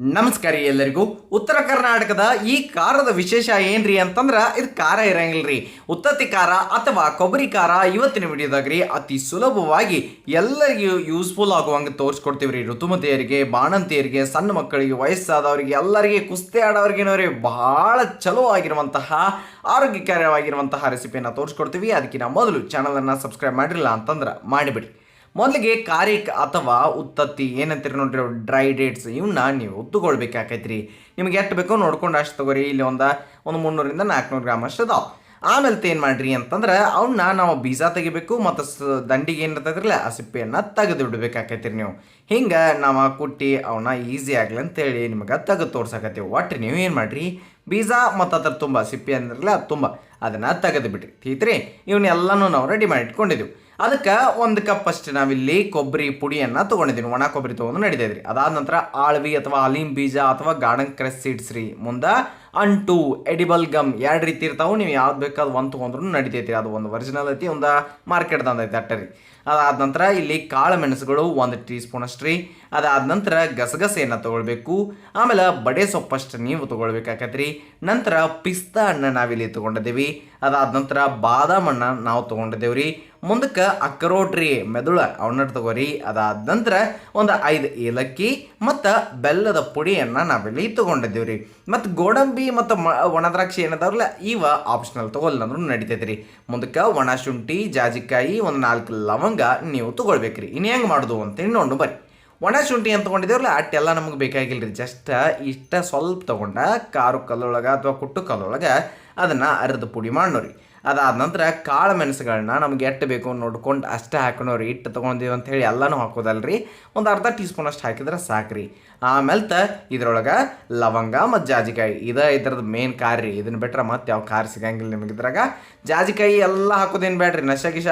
ನಮಸ್ಕಾರ ರೀ ಎಲ್ಲರಿಗೂ. ಉತ್ತರ ಕರ್ನಾಟಕದ ಈ ಖಾರದ ವಿಶೇಷ ಏನ್ರಿ ಅಂತಂದ್ರೆ ಇದು ಖಾರ ಇರಂಗಿಲ್ರಿ. ಉತ್ತತ್ತಿ ಖಾರ ಅಥವಾ ಕೊಬ್ಬರಿ ಖಾರ ಇವತ್ತಿನ ವಿಡಿಯೋದಾಗ ರೀ ಅತಿ ಸುಲಭವಾಗಿ ಎಲ್ಲರಿಗೂ ಯೂಸ್ಫುಲ್ ಆಗುವಂಗೆ ತೋರಿಸ್ಕೊಡ್ತೀವಿ ರೀ. ಋತುಮತಿಯರಿಗೆ, ಬಾಣಂತಿಯರಿಗೆ, ಸಣ್ಣ ಮಕ್ಕಳಿಗೆ, ವಯಸ್ಸಾದವರಿಗೆ, ಎಲ್ಲರಿಗೆ ಕುಸ್ತಿ ಆಡೋರಿಗೆ ಬಹಳ ಚಲೋ ಆಗಿರುವಂತಹ, ಆರೋಗ್ಯಕರವಾಗಿರುವಂತಹ ರೆಸಿಪಿಯನ್ನು ತೋರಿಸ್ಕೊಡ್ತೀವಿ. ಅದಕ್ಕಿಂತ ಮೊದಲು ಚಾನಲನ್ನು ಸಬ್ಸ್ಕ್ರೈಬ್ ಮಾಡಿರಲಿಲ್ಲ ಅಂತಂದ್ರೆ ಮಾಡಿಬಿಡಿ. ಮೊದಲಿಗೆ ಕಾರಿಕ್ ಅಥವಾ ಉತ್ತತ್ತಿ, ಏನಂತೀರಿ ನೋಡ್ರಿ ಡ್ರೈ ಡೇಟ್ಸ್ ಇವನ್ನ ನೀವು ತಗೊಳ್ಬೇಕಾಕೈತ್ರಿ ನಿಮ್ಗೆ ಎಷ್ಟು ಬೇಕೋ ನೋಡ್ಕೊಂಡು ಅಷ್ಟು ತಗೋರಿ, ಇಲ್ಲಿ ಒಂದು ಒಂದು ಮುನ್ನೂರಿಂದ ನಾಲ್ಕುನೂರು ಗ್ರಾಮ್ ಅಷ್ಟು ಅದಾವ ಆಮೇಲೆ ಏನು ಮಾಡ್ರಿ ಅಂತಂದ್ರೆ ಅವನ್ನ ನಾವು ಬೀಜ ತೆಗಿಬೇಕು, ಮತ್ತು ಸ ದಂಡಿಗೆ ಏನು ಆ ಸಿಪ್ಪೆಯನ್ನು ತೆಗೆದು ಬಿಡ್ಬೇಕಾಕೈತ್ರಿ ನೀವು. ಹಿಂಗೆ ನಾವು ಕುಟ್ಟಿ ಅವನ್ನ ಈಸಿ ಆಗಲಿ ಅಂತೇಳಿ ನಿಮಗೆ ತೆಗೆದು ತೋರ್ಸಕತ್ತೀವಿ. ಒಟ್ಟು ನೀವು ಏನು ಮಾಡ್ರಿ? ಬೀಜ ಮತ್ತು ಅದ್ರ ತುಂಬ ಸಿಪ್ಪೆ ಅಂದ್ರಲ್ಲ ಅದು ತುಂಬ, ಅದನ್ನು ತೆಗೆದು ಬಿಡ್ರಿ. ತೀತ್ರಿ ಇವನ್ನೆಲ್ಲನೂ ನಾವು ರೆಡಿ ಮಾಡಿ ಇಟ್ಕೊಂಡಿದ್ದೀವಿ ಅದಕ್ಕೆ ಒಂದು ಕಪ್ ಅಷ್ಟು ನಾವಿಲ್ಲಿ ಕೊಬ್ಬರಿ ಪುಡಿಯನ್ನು ತೊಗೊಂಡಿದ್ದೀನಿ ಒಣ ಕೊಬ್ಬರಿ ತೊಗೊಂಡು ನಡೀತೈತ್ರಿ ಅದಾದ ನಂತರ ಆಳ್ವಿ ಅಥವಾ ಅಲಿಮ್ ಬೀಜ ಅಥವಾ ಗಾರ್ಡನ್ ಕ್ರೆಸ್ ಸೀಡ್ಸ್ ರೀ ಮುಂದೆ ಅಂಟು ಎಡಿಬಲ್ ಗಮ್ ಎರಡು ರೀತಿ ಇರ್ತಾವೆ. ನೀವು ಯಾವ್ದು ಬೇಕಾದ್ರೂ ಒಂದು ತೊಗೊಂಡ್ರು ನಡಿತೈತಿ ಅದು ಒಂದು ಒರಿಜಿನಲ್ ಐತಿ, ಒಂದು ಮಾರ್ಕೆಟ್ದಂದು ಐತಿ ಅಟ್ಟ ರೀ ಅದಾದ ನಂತರ ಇಲ್ಲಿ ಕಾಳು ಮೆಣಸುಗಳು ಒಂದು ಟೀ ಸ್ಪೂನ್ ಅಷ್ಟ್ರಿ ಅದಾದ ನಂತರ ಗಸಗಸೆಯನ್ನು ತೊಗೊಳ್ಬೇಕು. ಆಮೇಲೆ ಬಡೆ ಸೊಪ್ಪಷ್ಟು ನೀವು ತೊಗೊಳ್ಬೇಕಾಕತ್ರಿ. ನಂತರ ಪಿಸ್ತಾ ಹಣ್ಣು ನಾವಿಲ್ಲಿ ತೊಗೊಂಡಿದ್ದೀವಿ. ಅದಾದ ನಂತರ ಬಾದಾಮಣ್ಣ ನಾವು ತೊಗೊಂಡಿದ್ದೇವ್ರಿ. ಮುಂದಕ್ಕೆ ಅಕ್ರೋಟ್ರಿ ಮೆದುಳ ಅವನ್ನ ತಗೋರಿ. ಅದಾದ ನಂತರ ಒಂದು ಐದು ಏಲಕ್ಕಿ ಮತ್ತು ಬೆಲ್ಲದ ಪುಡಿಯನ್ನು ನಾವಿಲ್ಲಿ ತೊಗೊಂಡಿದ್ದೀವಿ ರೀ ಮತ್ತು ಗೋಡಂಬಿ ಮತ್ತು ಮ ಒಣದ್ರಾಕ್ಷಿ ಏನದಾವ್ರಲ್ಲ, ಇವ ಆಪ್ಷನಲ್ ತೊಗೊಲ್ಲಂದ್ರೂ ನಡಿತೈತೆ ರೀ ಮುಂದಕ್ಕೆ ಒಣ ಶುಂಠಿ, ಜಾಜಿಕಾಯಿ, ಒಂದು ನಾಲ್ಕು ಲವಂಗ ನೀವು ತೊಗೊಳ್ಬೇಕ್ರಿ. ಇನ್ನು ಹೆಂಗೆ ಮಾಡೋದು ಅಂತೇಳಿ ನೋಡು ಬರ್ರಿ. ಒಣ ಶುಂಠಿ ಅಂತ ತೊಗೊಂಡಿದ್ದೇವಲ್ಲ ಅಟ್ಟೆಲ್ಲ ನಮಗೆ ಬೇಕಾಗಿಲ್ಲ ರೀ ಜಸ್ಟ್ ಇಷ್ಟ ಸ್ವಲ್ಪ ತೊಗೊಂಡ ಕಾರು ಕಲ್ಲೊಳಗೆ ಅಥವಾ ಕುಟ್ಟು ಕಲ್ಲೊಳಗೆ ಅದನ್ನು ಅರ್ಧ ಪುಡಿ ಮಾಡೋರಿ ಅದಾದ ನಂತರ ಕಾಳು ಮೆಣಸುಗಳನ್ನ ನಮ್ಗೆ ಎಷ್ಟು ಬೇಕು ನೋಡ್ಕೊಂಡು ಅಷ್ಟೇ ಹಾಕೊಂಡವ್ರಿ ಇಟ್ಟು ತೊಗೊಂಡಿವಿ ಅಂತ ಹೇಳಿ ಎಲ್ಲನೂ ಹಾಕೋದಲ್ರಿ. ಒಂದು ಅರ್ಧ ಟೀ ಸ್ಪೂನ್ ಅಷ್ಟು ಹಾಕಿದ್ರೆ ಸಾಕ್ರಿ. ಆಮೇಲೆ ತ ಇದ್ರೊಳಗೆ ಲವಂಗ ಮತ್ತು ಜಾಜಿಕಾಯಿ. ಇದು ಇದ್ರದ್ದು ಮೇನ್ ಖಾರ ರೀ ಇದನ್ನ ಬಿಟ್ರೆ ಮತ್ತೆ ಯಾವ ಖಾರ ಸಿಗಂಗಿಲ್ಲ ನಿಮಗೆ ಇದ್ರಾಗ. ಜಾಜಿಕಾಯಿ ಎಲ್ಲ ಹಾಕೋದೇನು ಬೇಡ್ರಿ ನಶ ಗಿಶ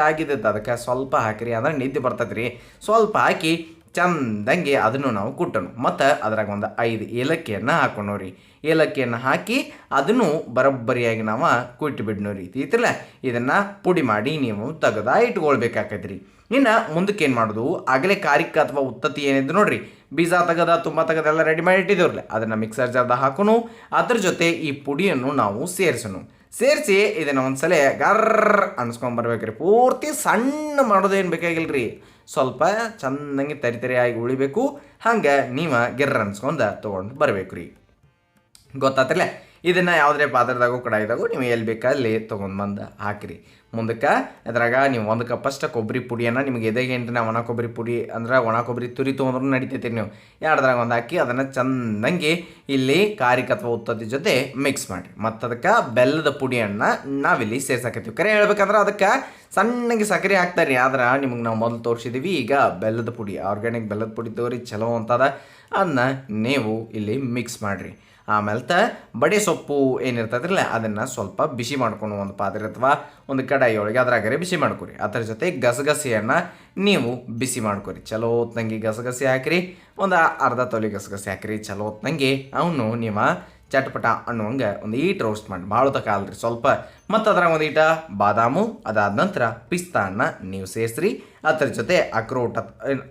ಅದಕ್ಕೆ ಸ್ವಲ್ಪ ಹಾಕಿರಿ. ಅಂದ್ರೆ ನಿದ್ದೆ ಬರ್ತೈತೆ ಸ್ವಲ್ಪ ಹಾಕಿ ಚಂದಂಗೆ ಅದನ್ನು ನಾವು ಕುಟ್ಟನು. ಮತ್ತು ಅದ್ರಾಗ ಒಂದು ಐದು ಏಲಕ್ಕಿಯನ್ನು ಹಾಕೊಂಡವ್ರಿ ಏಲಕ್ಕಿಯನ್ನು ಹಾಕಿ ಅದನ್ನು ಬರೋಬ್ಬರಿಯಾಗಿ ನಾವು ಕುಟ್ಟಿಬಿಡ್ನೋ ರೀತಿ ಐತಲ್ಲ? ಇದನ್ನು ಪುಡಿ ಮಾಡಿ ನೀವು ತೆಗೆದ ಇಟ್ಕೊಳ್ಬೇಕಾಕೈತ್ರಿ. ಇನ್ನು ಮುಂದಕ್ಕೆ ಏನು ಮಾಡೋದು? ಆಗಲೇ ಕಾರಿಕ ಅಥವಾ ಉತ್ತತಿ ಏನಿದ್ದು ನೋಡ್ರಿ? ಬೀಜ ತೆಗೆದ, ತುಂಬ ತೆಗೆದೆಲ್ಲ ರೆಡಿ ಮಾಡಿ ಇಟ್ಟಿದ್ದವ್ರಲ್ಲ ಅದನ್ನು ಮಿಕ್ಸರ್ ಜಾರ್ದ ಹಾಕೋನು, ಅದ್ರ ಜೊತೆ ಈ ಪುಡಿಯನ್ನು ನಾವು ಸೇರಿಸೋನು. ಸೇರಿಸಿ ಇದನ್ನು ಒಂದ್ಸಲ ಅನ್ಸ್ಕೊಂಡು ಅನ್ಸ್ಕೊಂಬರ್ಬೇಕ್ರಿ. ಪೂರ್ತಿ ಸಣ್ಣ ಮಾಡೋದೇನು ಬೇಕಾಗಿಲ್ಲ ರೀ ಸ್ವಲ್ಪ ಚೆನ್ನಾಗಿ ತರಿ ತರಿಯಾಗಿ ಉಳಿಬೇಕು. ಹಂಗೆ ನೀವು ಗಿರ್ರ ಅನ್ಸ್ಕೊಂಡು ತೊಗೊಂಡು ಬರಬೇಕು ರೀ ಗೊತ್ತಾತ್ರಲ್ಲ ಇದನ್ನು ಯಾವುದೇ ಪಾತ್ರದಾಗೂ ಕಡಾಯಿದಾಗೂ ನೀವು ಎಲ್ಲಿ ಬೇಕಲ್ಲಿ ತೊಗೊಂಡು ಬಂದು ಹಾಕಿರಿ. ಮುಂದಕ್ಕೆ ಅದ್ರಾಗ ನೀವು ಒಂದು ಕಪ್ಪಷ್ಟು ಕೊಬ್ಬರಿ ಪುಡಿಯನ್ನು ನಿಮಗೆ ಎದೆಗೆ ಎಂಟ್ರಿ ಒಣ ಕೊಬ್ಬರಿ ಪುಡಿ ಅಂದ್ರೆ ಒಣ ಕೊಬ್ಬರಿ ತುರಿ ತೊಗೊಂಡ್ರು ನಡಿತೈತಿ ನೀವು. ಎರಡ್ರಾಗ ಒಂದು ಹಾಕಿ ಅದನ್ನು ಚಂದಂಗೆ ಇಲ್ಲಿ ಕಾರಿಕ ಅಥವಾ ಉತ್ತದ ಜೊತೆ ಮಿಕ್ಸ್ ಮಾಡಿ ಮತ್ತು ಅದಕ್ಕೆ ಬೆಲ್ಲದ ಪುಡಿಯನ್ನು ನಾವಿಲ್ಲಿ ಸೇರ್ಸಾಕತ್ತೀವಿ. ಕರೆ ಹೇಳ್ಬೇಕಂದ್ರೆ ಅದಕ್ಕೆ ಸಣ್ಣಗೆ ಸಕ್ಕರೆ ಹಾಕ್ತಾರೆ ರೀ ಆದ್ರೆ ನಿಮಗೆ ನಾವು ಮೊದಲು ತೋರಿಸಿದ್ದೀವಿ ಈಗ ಬೆಲ್ಲದ ಪುಡಿ ಆರ್ಗ್ಯಾನಿಕ್ ಬೆಲ್ಲದ ಪುಡಿ ತೋರಿ ಚಲೋ ಅಂತದ. ಅದನ್ನ ನೀವು ಇಲ್ಲಿ ಮಿಕ್ಸ್ ಮಾಡಿರಿ. ಆಮೇಲೆ ತ ಬಡೆ ಸೊಪ್ಪು ಏನಿರ್ತದ್ರಲ್ಲ, ಅದನ್ನು ಸ್ವಲ್ಪ ಬಿಸಿ ಮಾಡ್ಕೊಂಡು ಒಂದು ಪಾತ್ರೆ ಅಥವಾ ಒಂದು ಕಡಾಯಿಯೊಳಗೆ ಅದ್ರಾಗರೆ ಬಿಸಿ ಮಾಡ್ಕೊರಿ. ಅದರ ಜೊತೆ ಗಸಗಸೆಯನ್ನು ನೀವು ಬಿಸಿ ಮಾಡ್ಕೊರಿ. ಚಲೋ ಹೊತ್ನಂಗೆ ಗಸಗಸೆ ಹಾಕಿರಿ. ಒಂದು ಅರ್ಧ ತೊಲೆ ಗಸಗಸೆ ಹಾಕಿರಿ. ಚಲೋ ಹೊತ್ತಂಗೆ ಅವನು ನೀವು ಚಟ್ಪಟ ಅನ್ನುವಂಗೆ ಒಂದು ಈಟ್ ರೋಸ್ಟ್ ಮಾಡಿ. ಭಾಳ ತಕ ಅಲ್ರಿ ಸ್ವಲ್ಪ. ಮತ್ತು ಅದ್ರಾಗ ಒಂದು ಈಟ ಬಾದಾಮು, ಅದಾದ ನಂತರ ಪಿಸ್ತಾನ್ನ ನೀವು ಸೇರಿಸ್ರಿ. ಅದ್ರ ಜೊತೆ ಅಕ್ರೋಟ್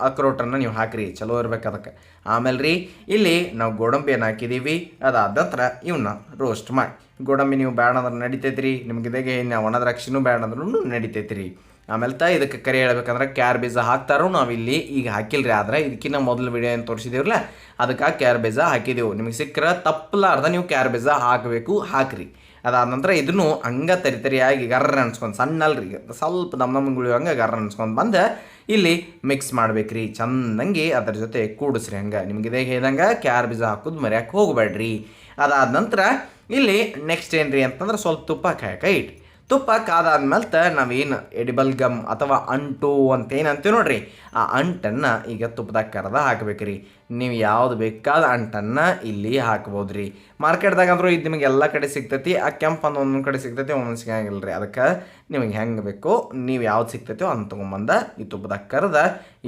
ಅಕ್ರೋಟನ್ನು ನೀವು ಹಾಕಿರಿ. ಚಲೋ ಇರ್ಬೇಕು ಅದಕ್ಕೆ. ಆಮೇಲೆ ರೀ ಇಲ್ಲಿ ನಾವು ಗೋಡಂಬಿಯನ್ನು ಹಾಕಿದ್ದೀವಿ ಅದಾದ ನಂತರ ಇವನ್ನ ರೋಸ್ಟ್ ಮಾಡಿ. ಗೋಡಂಬಿ ನೀವು ಬೇಡ ಅಂದ್ರೆ ನಡಿತೈತೆ ರೀ ನಿಮ್ಗೆ ಇದಾಗೆ ಇನ್ನು ಒಣದ್ರಾಕ್ಷಿನೂ ಬೇಡ ಅಂದ್ರೂ ನಡಿತೈತೆ ರೀ ಆಮೇಲೆ ಇದಕ್ಕೆ ಕರೆ ಹೇಳ್ಬೇಕಂದ್ರೆ ಕ್ಯಾರ್ ಬೀಜ ಹಾಕ್ತಾರೋ ನಾವಿಲ್ಲಿ ಈಗ ಹಾಕಿಲ್ರಿ, ಆದ್ರೆ ಇದಕ್ಕಿಂತ ಮೊದಲು ವಿಡಿಯೋ ಏನು ತೋರಿಸಿದೇವ್ರಲ್ಲ, ಅದಕ್ಕೆ ಕ್ಯಾರ್ ಬೀಜ ಹಾಕಿದೆವು. ನಿಮಗೆ ಸಿಕ್ಕರೆ ತಪ್ಪಲಾರ್ದ ನೀವು ಕ್ಯಾರ್ ಬೀಜ ಹಾಕಬೇಕು, ಹಾಕ್ರಿ. ಅದಾದ ನಂತರ ಇದನ್ನು ಹಂಗೆ ತರಿ ತರಿಯಾಗಿ ಗರ್ರ ಅನ್ಸ್ಕೊಂಡು ಸಣ್ಣಲ್ರಿ, ಸ್ವಲ್ಪ ದಮ್ ದಮ್ ಗುಳಿಯಂಗೆ ಗರ್ರ ಅನ್ಸ್ಕೊಂಡು ಬಂದು ಇಲ್ಲಿ ಮಿಕ್ಸ್ ಮಾಡ್ಬೇಕ್ರಿ. ಚಂದಂಗೆ ಅದ್ರ ಜೊತೆ ಕೂಡಿಸ್ರಿ ಹಂಗೆ. ನಿಮ್ಗೆ ಇದೇ ಹೇಳ್ದಂಗೆ ಕ್ಯಾರ್ ಬೀಜ ಹಾಕೋದು ಮರ್ಯಾಕೆ ಹೋಗಬೇಡ್ರಿ ಅದಾದ ನಂತರ ಇಲ್ಲಿ ನೆಕ್ಸ್ಟ್ ಏನ್ರಿ ಅಂತಂದ್ರೆ ಸ್ವಲ್ಪ ತುಪ್ಪ ಕಾಯಕ ಇಟ್ರಿ ತುಪ್ಪ ಕಾದಾದ್ಮೇಲೆ ನಾವೇನು ಎಡಿಬಲ್ ಗಮ್ ಅಥವಾ ಅಂಟು ಅಂತ ಏನಂತೀವಿ ನೋಡ್ರಿ. ಆ ಅಂಟನ್ನು ಈಗ ತುಪ್ಪದಾಗ ಕರೆದ ಹಾಕಬೇಕ್ರಿ. ನೀವು ಯಾವ್ದು ಬೇಕಾದ ಅಂಟನ್ನು ಇಲ್ಲಿ ಹಾಕ್ಬೋದು ರೀ ಮಾರ್ಕೆಟ್ದಾಗ ಅಂದರೂ ಇದು ನಿಮಗೆ ಎಲ್ಲ ಕಡೆ ಸಿಗ್ತೈತಿ, ಆ ಕೆಂಪು ಒಂದು ಒಂದೊಂದು ಕಡೆ ಸಿಗ್ತೈತಿ, ಒಂದೊಂದು ಸಿಗಂಗಿಲ್ಲ ರೀ ಅದಕ್ಕೆ ನಿಮಗೆ ಹೆಂಗೆ ಬೇಕೋ, ನೀವು ಯಾವ್ದು ಸಿಗ್ತೈತೋ ಅಂತ ತೊಗೊಂಬಂದ ಈ ತುಪ್ಪದಾಗ ಕರೆದ,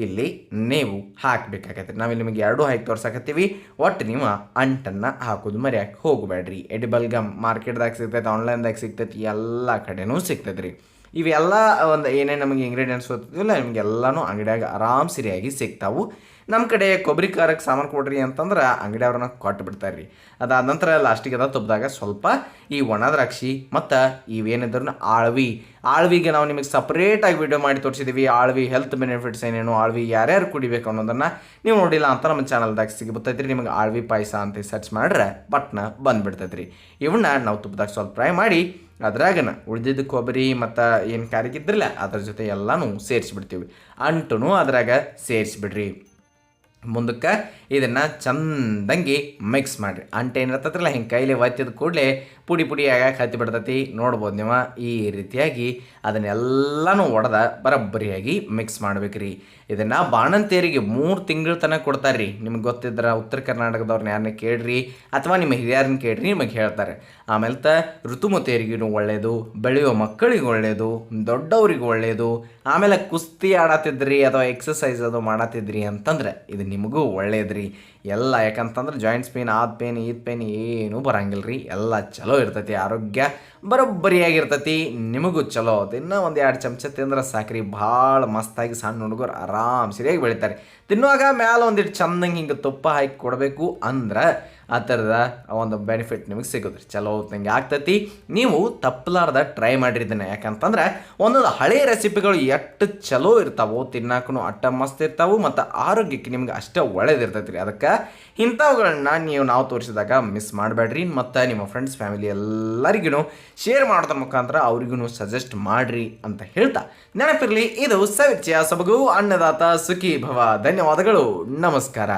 ಇಲ್ಲಿ ನೀವು ಹಾಕಬೇಕಾಗತ್ತೆ. ನಾವಿಲ್ಲಿ ನಿಮಗೆ ಎರಡೂ ಹಾಕಿ ತೋರ್ಸಕತ್ತೀವಿ. ಒಟ್ಟು ನೀವು ಅಂಟನ್ನು ಹಾಕೋದು ಮರ್ಯಾಕೆ ಹೋಗಬೇಡ್ರಿ. ಎಡಿಬಲ್ ಗಮ್ ಮಾರ್ಕೆಟ್ದಾಗ ಸಿಗ್ತೈತೆ ಆನ್ಲೈನ್ದಾಗ ಸಿಗ್ತೈತಿ, ಎಲ್ಲ ಕಡೆನೂ ಸಿಗ್ತೈತೆ ರೀ ಇವೆಲ್ಲ ಒಂದು ಏನೇನು ನಮಗೆ ಇಂಗ್ರೀಡಿಯೆಂಟ್ಸ್ ಗೊತ್ತಿಲ್ಲ ನಿಮಗೆಲ್ಲನೂ ಅಂಗಡಿಯಾಗ ಆರಾಮ್ ಸರಿಯಾಗಿ ಸಿಗ್ತಾವು. ನಮ್ಮ ಕಡೆ ಕೊಬ್ಬರಿ ಖಾರಕ್ಕೆ ಸಾಮಾನು ಕೊಡ್ರಿ ಅಂತಂದ್ರೆ ಅಂಗಡಿ ಅವ್ರನ್ನ ಕೊಟ್ಟು ಬಿಡ್ತಾರೆ ರೀ ಅದಾದ ನಂತರ ಲಾಸ್ಟಿಗೆ ಅದ ತುಪ್ಪದಾಗ ಸ್ವಲ್ಪ ಈ ಒಣ ದ್ರಾಕ್ಷಿ ಮತ್ತು ಇವೇನಿದ್ರು ಆಳ್ವಿ. ಆಳ್ವಿಗೆ ನಾವು ನಿಮಗೆ ಸಪ್ರೇಟಾಗಿ ವಿಡಿಯೋ ಮಾಡಿ ತೋರಿಸಿದ್ದೀವಿ ಆಳ್ವಿ ಹೆಲ್ತ್ ಬೆನಿಫಿಟ್ಸ್ ಏನೇನು, ಆಳ್ವಿ ಯಾರ್ಯಾರು ಕುಡಿಬೇಕು ಅನ್ನೋದನ್ನು ನೀವು ನೋಡಿಲ್ಲ ಅಂತ ನಮ್ಮ ಚಾನಲ್ದಾಗ ಸಿಗ್ಬತ್ತೈತೆ ರೀ ನಿಮಗೆ ಆಳ್ವಿ ಪಾಯಸ ಅಂತ ಸರ್ಚ್ ಮಾಡ್ರೆ ಬಟ್ನ ಬಂದ್ಬಿಡ್ತೈತೆ ರೀ ಇವನ್ನ ನಾವು ತುಪ್ಪದಾಗ ಸ್ವಲ್ಪ ಫ್ರೈ ಮಾಡಿ ಅದ್ರಾಗನ ಉಳಿದಿದ್ದ ಕೊಬ್ಬರಿ ಮತ್ತು ಏನು ಕಾರಿಗಿದ್ರಲ್ಲ ಅದ್ರ ಜೊತೆ ಎಲ್ಲನೂ ಸೇರಿಸ್ಬಿಡ್ತೀವಿ ಅಂಟುನು ಅದ್ರಾಗ ಸೇರಿಸ್ಬಿಡ್ರಿ ಮುಂದಕ್ಕೆ ಇದನ್ನು ಚಂದಂಗಿ ಮಿಕ್ಸ್ ಮಾಡಿರಿ. ಅಂಟೆ ಏನಿರ್ತದ್ರಲ್ಲ ಹಿಂಗೆ ಕೈಲಿ ಒತ್ತಿದ ಕೂಡಲೇ ಪುಡಿ ಪುಡಿ ಆಗಕ್ಕೆ ಹತ್ತಿ ಬಿಡ್ತೈತಿ. ನೋಡ್ಬೋದು ನೀವು ಈ ರೀತಿಯಾಗಿ ಅದನ್ನೆಲ್ಲನೂ ಒಡೆದ ಬರಬ್ಬರಿಯಾಗಿ ಮಿಕ್ಸ್ ಮಾಡ್ಬೇಕ್ರಿ. ಇದನ್ನು ಬಾಣಂತೇರಿಗೆ ಮೂರು ತಿಂಗಳ ತನಕ ಕೊಡ್ತಾರೆ ರೀ ನಿಮ್ಗೆ ಗೊತ್ತಿದ್ರೆ ಉತ್ತರ ಕರ್ನಾಟಕದವ್ರನ್ನ ಯಾರನ್ನ ಕೇಳ್ರಿ, ಅಥವಾ ನಿಮ್ಮ ಹಿರಿಯರನ್ನ ಕೇಳ್ರಿ, ನಿಮಗೆ ಹೇಳ್ತಾರೆ. ಆಮೇಲೆ ತ ಋತುಮತಿಯರಿಗೂ ಒಳ್ಳೆಯದು ಬೆಳೆಯೋ ಮಕ್ಕಳಿಗೆ ಒಳ್ಳೆಯದು ದೊಡ್ಡವ್ರಿಗೆ ಒಳ್ಳೆಯದು ಆಮೇಲೆ ಕುಸ್ತಿ ಆಡತ್ತಿದ್ರಿ ಅಥವಾ ಎಕ್ಸಸೈಸ್ ಅದು ಮಾಡತ್ತಿದ್ರಿ ಅಂತಂದ್ರೆ ಇದು ನಿಮಗೂ ಒಳ್ಳೇದ್ರಿ. ಎಲ್ಲ ಯಾಕಂತಂದ್ರೆ ಜಾಯಿಂಟ್ಸ್ ಪೇನ್ ಆದ ಪೇನ್ ಈದ್ ಪೇನ್ ಏನೂ ಬರಂಗಿಲ್ಲ ರೀ ಎಲ್ಲ ಚಲೋ ಇರ್ತೈತಿ, ಆರೋಗ್ಯ ಬರೋಬ್ಬರಿಯಾಗಿರ್ತೈತಿ. ನಿಮಗೂ ಚಲೋ. ಇನ್ನೂ ಒಂದು ಎರಡು ಚಮಚ ತಿಂದ್ರೆ ಸಾಕ್ರಿ. ಭಾಳ ಮಸ್ತಾಗಿ ಸಣ್ಣ ಹುಡುಗರು ಆರಾಮ್ ಸರಿಯಾಗಿ ಬೆಳಿತಾರೆ. ತಿನ್ನುವಾಗ ಮ್ಯಾಲ ಒಂದಿಟ್ಟು ಚಂದಂಗೆ ಹಿಂಗೆ ತುಪ್ಪ ಹಾಕಿ ಕೊಡಬೇಕು ಅಂದ್ರೆ ಆ ಥರದ ಒಂದು ಬೆನಿಫಿಟ್ ನಿಮಗೆ ಸಿಗುತ್ತೆ. ಚಲೋ ಹೊತ್ತಂಗೆ ಆಗ್ತೈತಿ. ನೀವು ತಪ್ಪಲಾರ್ದ ಟ್ರೈ ಮಾಡಿರಿ ಯಾಕಂತಂದ್ರೆ ಒಂದೊಂದು ಹಳೆ ರೆಸಿಪಿಗಳು ಎಷ್ಟು ಚಲೋ ಇರ್ತಾವೋ ತಿನ್ನಾಕೂ ಅಟ್ಟ ಮಸ್ತ್ ಇರ್ತಾವೆ, ಮತ್ತು ಆರೋಗ್ಯಕ್ಕೆ ನಿಮ್ಗೆ ಅಷ್ಟೇ ಒಳ್ಳೇದಿರ್ತೈತಿ ರೀ ಅದಕ್ಕೆ ಇಂಥವುಗಳನ್ನ ನೀವು ನಾವು ತೋರಿಸಿದಾಗ ಮಿಸ್ ಮಾಡಬೇಡ್ರಿ. ಮತ್ತು ನಿಮ್ಮ ಫ್ರೆಂಡ್ಸ್ ಫ್ಯಾಮಿಲಿ ಎಲ್ಲರಿಗೂ ಶೇರ್ ಮಾಡೋದ್ರ ಮುಖಾಂತರ ಅವ್ರಿಗೂ ಸಜೆಸ್ಟ್ ಮಾಡಿರಿ ಅಂತ ಹೇಳ್ತಾ ನೆನಪಿರಲಿ. ಇದು ಸವಿಚಯ ಸೊಬಗು ಅನ್ನದಾತ ಸುಖಿ ಭವ ಧನ್ಯವಾದಗಳು. ನಮಸ್ಕಾರ.